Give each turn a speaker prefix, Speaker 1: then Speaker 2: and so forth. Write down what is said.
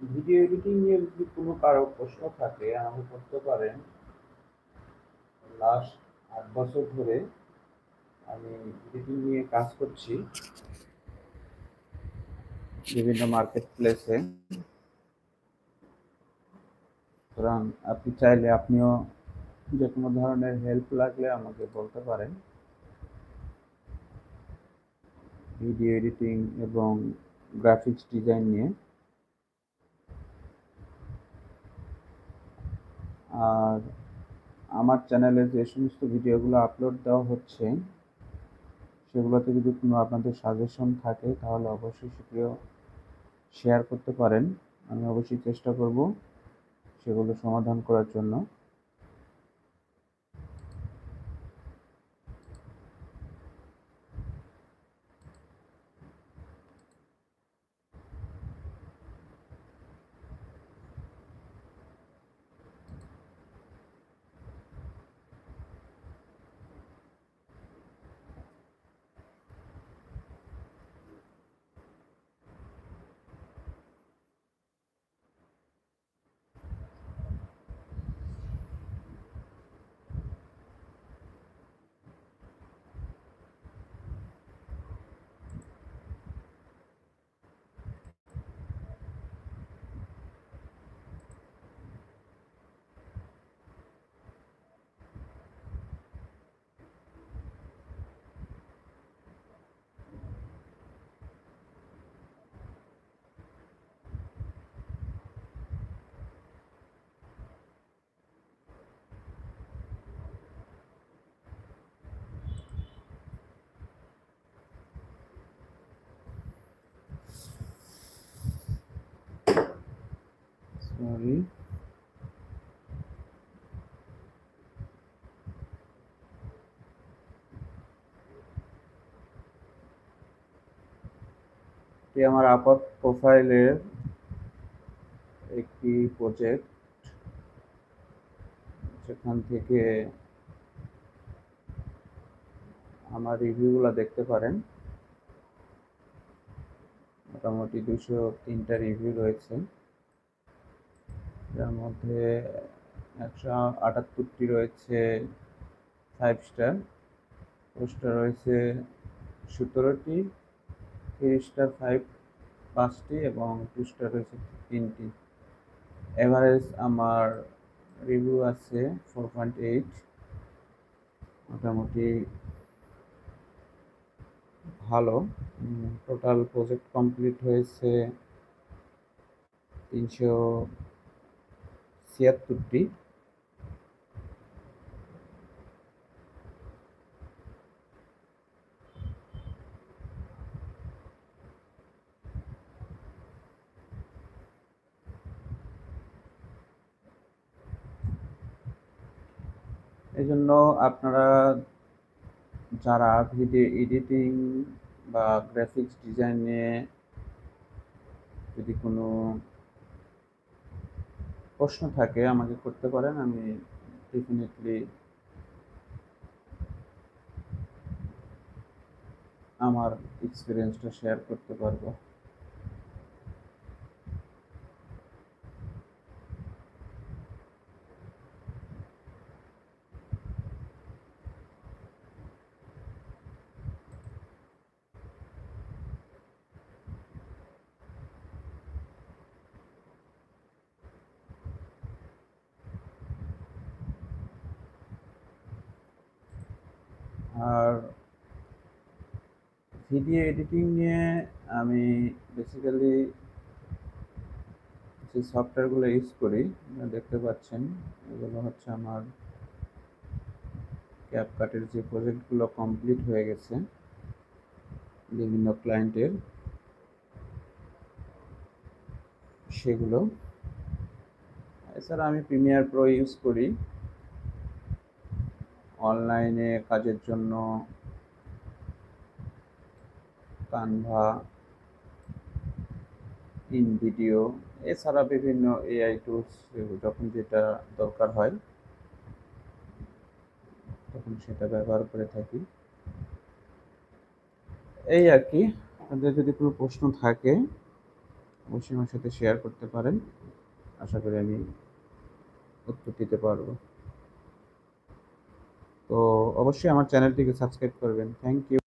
Speaker 1: Video editing নিয়ে যদি কোনো কারও প্রশ্ন থাকে, আমাকে করতে পারেন। লাস্ট আট বছর ধরে আমি এডিটিং নিয়ে কাজ করছি। বিভিন্ন মার্কেট প্লেসে সুতরাং আপনি চাইলে আপনিও যে কোনো ধরনের হেল্প লাগলে আমাকে বলতে পারেন। ভিডিও এডিটিং এবং গ্রাফিক্স ডিজাইন নিয়ে। আর আমার চ্যানেলে যে সমস্ত ভিডিওগুলো আপলোড দেওয়া হচ্ছে, সেগুলোতে যদি কোনো আপনাদের সাজেশন থাকে, তাহলে অবশ্যই সেটিও শেয়ার করতে পারেন। আমি অবশ্যই চেষ্টা করব সেগুলো সমাধান করার জন্য। সরি এটি আমার আপাত প্রোফাইলের একটি প্রজেক্ট সেখান থেকে আমার রিভিউগুলো দেখতে পারেন। মোটামুটি দুশো তিনটা রিভিউ রয়েছে। যার মধ্যে একশো আটাত্তরটি রয়েছে ফাইভ স্টার পোস্টার রয়েছে সতেরোটি স্টার ফাইভ পাঁচটি এবং টু স্টার রয়েছে তিনটি। এভারেজ আমার রিভিউ আছে ফোর পয়েন্ট এইট মোটামুটি ভালো। টোটাল প্রজেক্ট কমপ্লিট হয়েছে তিনশো ছিয়াত্তরটি এই জন্য আপনারা যারা ভিডিও এডিটিং বা গ্রাফিক্স ডিজাইন যদি কোনো প্রশ্ন থাকে আমাকে করতে পারেন আমি ডেফিনেটলি আমার এক্সপিরিয়েন্সটা শেয়ার করতে পারব। আর ভিডিও এডিটিং নিয়ে আমি বেসিক্যালি যে সফটওয়্যারগুলো ইউজ করি দেখতে পাচ্ছেন, এগুলো হচ্ছে আমার ক্যাপকাটের যে প্রজেক্টগুলো কমপ্লিট হয়ে গেছে, বিভিন্ন ক্লায়েন্টের সেগুলো। এছাড়া আমি প্রিমিয়ার প্রো ইউজ করি। অনলাইনে কাজের জন্য কানভা ইন ভিডিও এছাড়া বিভিন্ন এআই টুলস যখন যেটা দরকার হয়, তখন সেটা ব্যবহার করে থাকি। এই আর কি, আপনাদের যদি কোনো প্রশ্ন থাকে, অবশ্যই আমার সাথে শেয়ার করতে পারেন। আশা করি আমি উত্তর দিতে পারব। তো অবশ্যই আমার চ্যানেলটিকে সাবস্ক্রাইব করবেন। Thank you